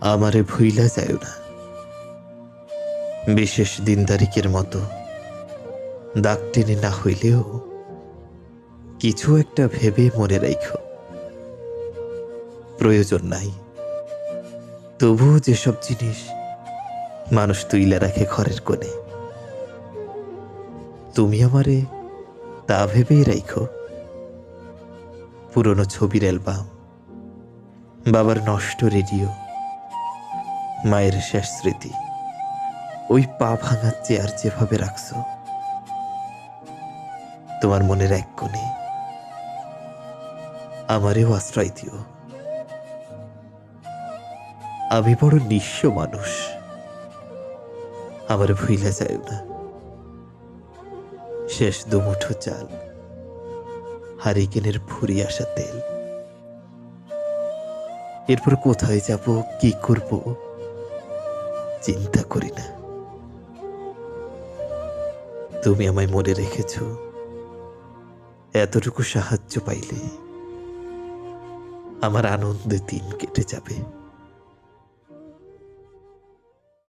আমারে ভুইলা যায় না। বিশেষ দিন তারিখের মতো দাগ টেনে না হইলেও কিছু একটা ভেবে মনে রাখো প্রয়োজন নাই। তবুও যেসব জিনিস মানুষ তুইলা রাখে ঘরের কোণে, তুমি আমারে তা ভেবেই রাখো পুরনো ছবির অ্যালবাম, বাবার নষ্ট রেডিও মায়ের শেষ স্মৃতি। ওই পা ভাঙা চেয়ার যেভাবে রাখছো, তোমার মনের এক কোণে আমারেও আশ্রয় দিও। আমি বড় নিঃস্ব মানুষ, আমার ভুইলা যায় না। শেষ দুমুঠো চাল, হারিকেনের ফুরি আসা তেল। এরপর কোথায় যাব, কি করব? চিন্তা করি না। তুমি আমায় মনে রেখেছ, এতটুকু সাহায্য পাইলে আমার আনন্দে দিন কেটে যাবে।